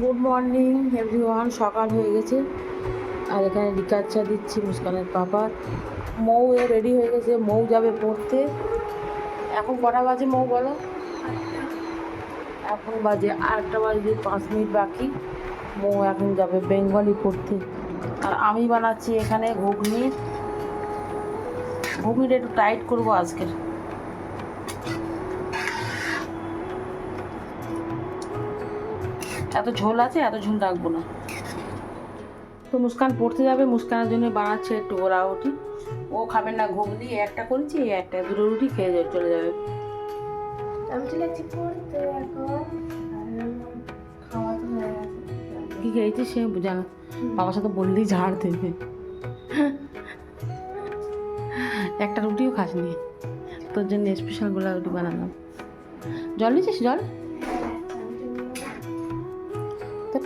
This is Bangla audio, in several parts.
গুড মর্নিং এভরিওয়ান সকাল হয়ে গেছে। আর এখানে রিকার চা দিচ্ছি, মুস্কানের পাপার মৌ এ রেডি হয়ে গেছে। মৌ যাবে পড়তে। এখন কটা বাজে মৌ, বলো? এখন বাজে আরেকটা বাজে পাঁচ মিনিট বাকি। মৌ এখন যাবে বেঙ্গলি পড়তে। আর আমি বানাচ্ছি এখানে ঘুগনি। ঘুগনিটা একটু টাইট করব আজকের। এত ঝোল আছে এত ঝোল রাখব না। তো মুস্কান পড়তে যাবে মুস্কানের জন্য বানাচ্ছে একটু ওরা উঠি ও খাবে না ঘুগনি একটা করেছি এই একটা দুটো রুটি খেয়ে যাবে চলে যাবে। আমি চলে যাচ্ছি পড়তে এখন খাওয়া তো হয়ে গেছে। কি খেয়েছি সে জানো বাবার সাথে বললেই ঝাড় দেবে। একটা রুটিও খাসনি। তোর জন্য স্পেশাল গোলা রুটি বানালাম। জল নিয়েছিস জল?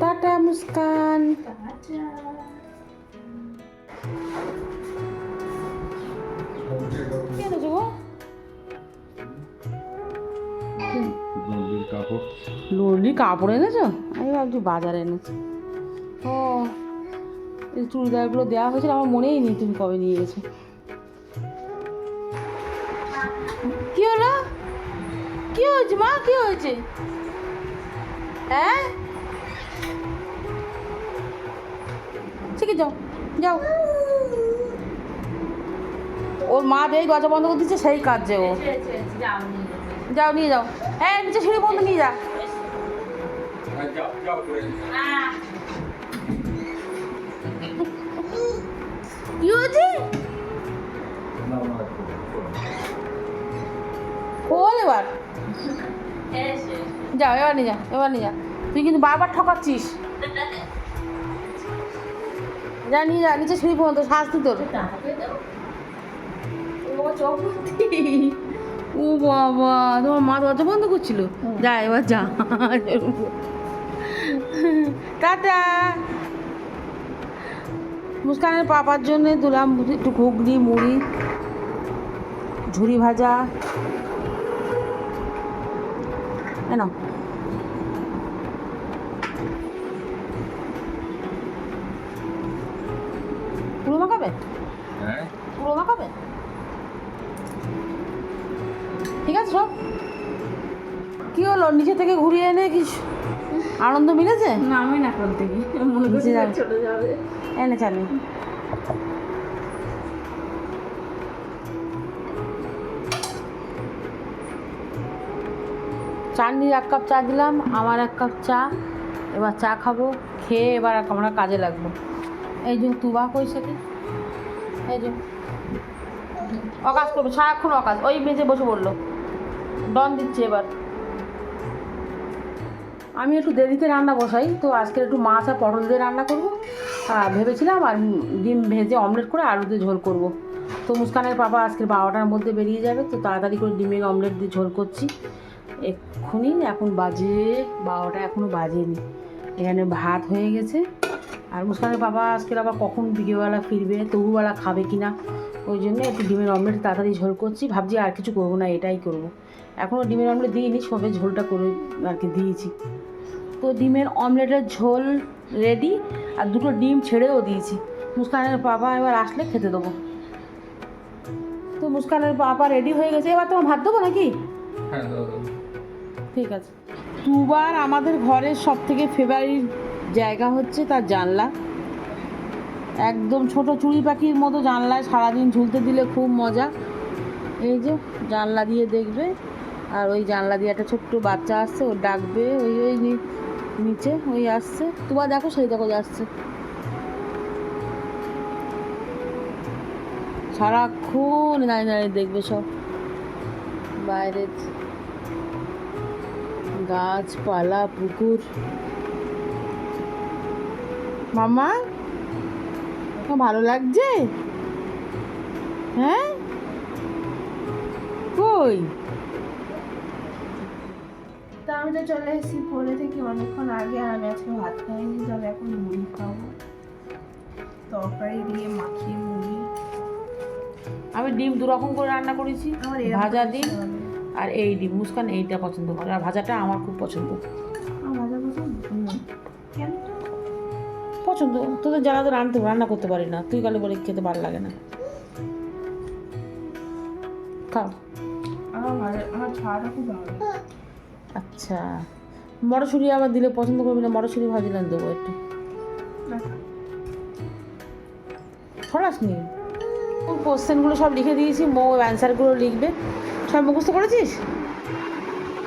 টাটা মুস্কান লুলি কাপড় এনেছো আমি ভাবছি বাজারে এনেছো ও এই চুড়িদারগুলো দেওয়া হয়েছিল আমার মনেই নেই তুমি কবে নিয়ে গেছো কি হলো কি হয়েছে মা কি হয়েছে হ্যাঁ ঠিক আছে যাও যাও। ওর মা যেই দরজা বন্ধ করে দিচ্ছে সেই কাজে ও। যাও, নিয়ে যাও। হ্যাঁ নিচে সিঁড়ি বন্ধ, নিয়ে যা। যাও, এবার নিয়ে যা, এবার নিয়ে যা। তুই কিন্তু বারবার ঠকাচ্ছিস। যা নিয়ে যা নিচে সিঁড়ি পর্যন্ত শাস্তি তোর। ও বাবা তোমার মা দরজা বন্ধ করছিল? যা এবার যা। টাটা। মুস্কানের পাপার জন্য দিলাম একটু ঘুগনি মুড়ি ঝুরি ভাজা। কেন পুরো মাখাবে হ্যাঁ। পুরো মাখাবে ঠিক আছে সব? কি হলো? নিচে থেকে ঘুরিয়ে এনে কি আনন্দ মিলেছে? না কোন থেকে। মনে করছি চলে যাবে। এনে চালি। চাটনির এক কাপ চা দিলাম আমার এক কাপ চা। এবার চা খাব খেয়ে এবার আমরা কাজে লাগবো। এই যে তুবা কই সাথে এই যে। অকাজ করবে, সারাক্ষণ অকাজ। ওই মেঝে বসে বলল। ডন দিচ্ছে এবার। আমি একটু দেরিতে রান্না বসাই, তো আজকে একটু মাছ আর পটল দিয়ে রান্না করব। ভেবেছিলাম আর ডিম ভেজে অমলেট করে আলু দিয়ে ঝোল করব। তো মুস্কানের পাপা আজকে বারোটার মধ্যে বেরিয়ে যাবে, তো তাড়াতাড়ি করে ডিমের অমলেট দিয়ে ঝোল করছি। এক্ষুনি এখন বাজে বারোটা এখনও বাজেনি। এখানে ভাত হয়ে গেছে। আর মুস্কানের বাবা আজকে আবার কখন বিকেলবেলা ফিরবে তবুবেলা খাবে কি না ওই জন্য একটু ডিমের অমলেট তাড়াতাড়ি ঝোল করছি। ভাবছি আর কিছু করব না এটাই করব। এখনও ডিমের অমলেট দিইনি সবে ঝোলটা করে আর কি দিয়েছি। তো ডিমের অমলেটের ঝোল রেডি আর দুটো ডিম ছেড়েও দিয়েছি। মুস্কানের বাবা এবার আসলে খেতে দেবো। তো মুস্কানের বাবা রেডি হয়ে গেছে এবার তোমার ভাত দেবো নাকি? হ্যাঁ ঠিক আছে। দুবার আমাদের ঘরের সব থেকে ফেভারিট জায়গা হচ্ছে তার জানলা। একদম ছোট চুড়ি পাখির মতো জানলায় সারাদিন ঝুলতে দিলে খুব মজা। এই যে জানলা দিয়ে দেখবে, আর ওই জানলা দিয়ে একটা ছোট্ট বাচ্চা আসছে, ও ডাকবে, ওই ওই নিচে ওই আসছে। তোমার দেখো সেই দেখো যাচ্ছে সারাক্ষণ দাঁড়িয়ে দাঁড়িয়ে দেখবে সব। বাইরে গাছপালা, পুকুর। মামা? ভালো লাগছে? হ্যাঁ? কই? তা আমি তো চলে এসেছি পড়ে থেকে অনেকক্ষণ আগে আর আমি আজকে ভাত খাইনি তবে এখন মুড়ি খাব। তরকারি দিয়ে মাখিয়ে মুড়ি। আমি ডিম দু রকম করে রান্না করেছি ভাজা ডিম আর এই ডিম। মুস্কান এইটা পছন্দ করে আর ভাজাটা আমার খুব পছন্দ। তোদের যারা তো রান্না রান্না করতে পারি না। তুই কালে বলে খেতে ভালো লাগে না। খাও। আচ্ছা। মটরশুঁটি আবার দিলে পছন্দ করবি না? মটরশুঁটি ভাজিলাম দেবো একটু। না, ছড়াস নি কোশ্চেনগুলো সব লিখে দিয়েছি মো অ্যান্সারগুলো লিখবে। সব মুখস্থ করেছিস?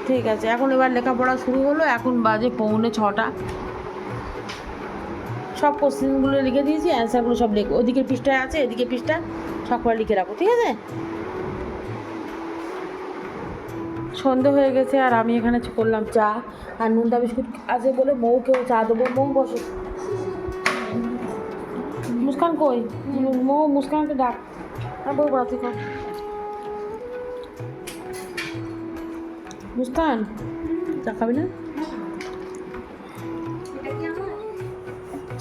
ঠিক আছে এখন এবার লেখাপড়া শুরু হলো এখন বাজে পৌনে ছটা। সব কোশ্চেনগুলো লিখে দিয়েছি অ্যান্সারগুলো সব লিখে ওদিকে পৃষ্ঠায় আছে, এদিকে পৃষ্ঠা, সব করে লিখে রাখো, ঠিক আছে? সন্ধে হয়ে গেছে আর আমি এখানে করলাম, চা। আর নুনদা বিস্কুট আছে বলে মৌকেও চা দেবো, মৌ বসো। মুস্কান কই? মৌ, মুস্কানকে ডাক। আর বই পড়া তুই কর। মুস্কান, চা খাবি না?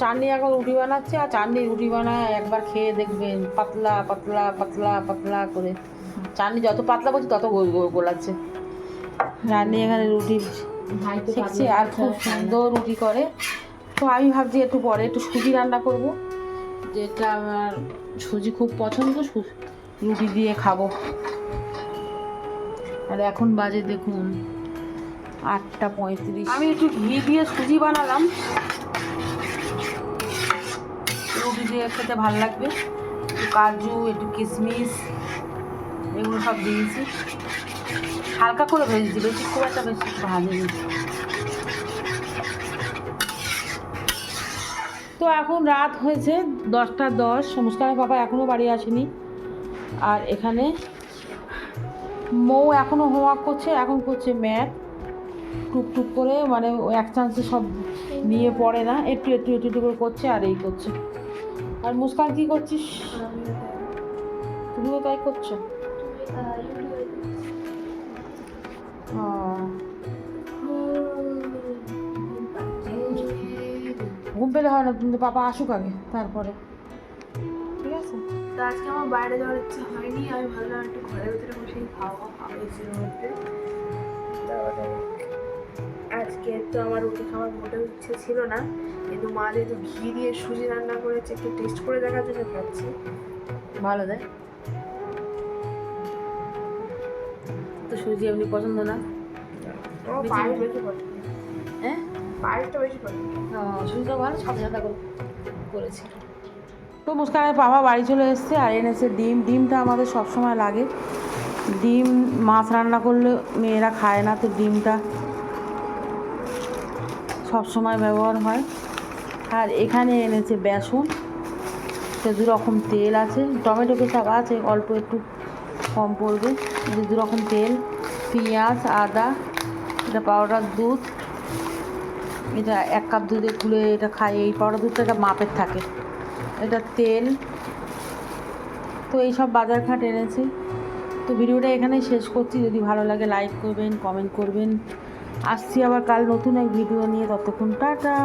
চাটনি এখন রুটি বানাচ্ছে আর চাটনি রুটি বানায় একবার খেয়ে দেখবেন পাতলা পাতলা পাতলা পাতলা করে। চাটনি যত পাতলা করছে তত গোল গোল গোলাচ্ছে রান্নি এখানে রুটি শিখছে আর খুব সুন্দর রুটি করে। তো আমি ভাবছি একটু পরে একটু সুজি রান্না করব যেটা আমার সুজি খুব পছন্দ রুটি দিয়ে খাব। আর এখন বাজে দেখুন আটটা পঁয়ত্রিশ। আমি একটু ঘি দিয়ে সুজি বানালাম। রুটি দিয়ে খেতে ভালো লাগবে। একটু কাজু, একটু কিশমিশ, এগুলো সব দিয়েছি। হালকা করে ভেজেছি, বেশি খুব একটা বেশি ভাজিনি তো এখন রাত হয়েছে দশটা দশ। মুস্কানের বাবা এখনও বাড়ি আসেনি। আর এখানে মৌ এখনও হোমওয়ার্ক করছে, এখন করছে ম্যাথ। টুকটুক করে মানে এক চান্সে সব নিয়ে পড়ে না। একটু একটু একটু একটু করে করছে আর এই করছে। আর মুস্কান কী করছিস? তুমিও তাই করছ? ঘুম পেলে হয় না কিন্তু পাপা আসুক আগে তারপরে। ঠিক আছে? তো আজকে আমার বাইরে যাওয়ার ইচ্ছা হয়নি আমি ভাবলাম একটু ঘরের ভিতরে বসেই খাওয়া খাওয়া আজকে তো আমার রুটি খাওয়ার মোটেও ইচ্ছে ছিল না। কিন্তু মা যেহেতু ঘি দিয়ে সুজি রান্না করেছে একটু টেস্ট করে দেখার জন্য খাচ্ছি। ভালো দেয়। তো সুজি এমনি পছন্দ না? হ্যাঁ? পায়েসটা বেশি পছন্দ। সুজিটা ভালো সাদা সাদা করে করেছি। তো মুস্কানের বাবা বাড়ি চলে এসছে আর এনেছে ডিম। ডিমটা আমাদের সব সময় লাগে। ডিম মাছ রান্না করলে মেয়েরা খায় না তো ডিমটা সব সময় ব্যবহার হয়। আর এখানে এনেছে বেসন। তো দু রকম তেল আছে। টমেটো কেচাপ আছে, অল্প একটু কম পড়বে। যে দু রকম তেল, পেঁয়াজ, আদা, এটা পাউডার দুধ। এটা এক কাপ দুধে গুলে এটা খাই। এই পাউডার দুধটা এটা মাপের থাকে। এটা তেল। তো এইসব বাজার ঘাট এনেছে। তো ভিডিওটা এখানেই শেষ করছি। যদি ভালো লাগে লাইক করবেন কমেন্ট করবেন। আসছি আবার কাল নতুন এক ভিডিও নিয়ে ততক্ষণ টাটা।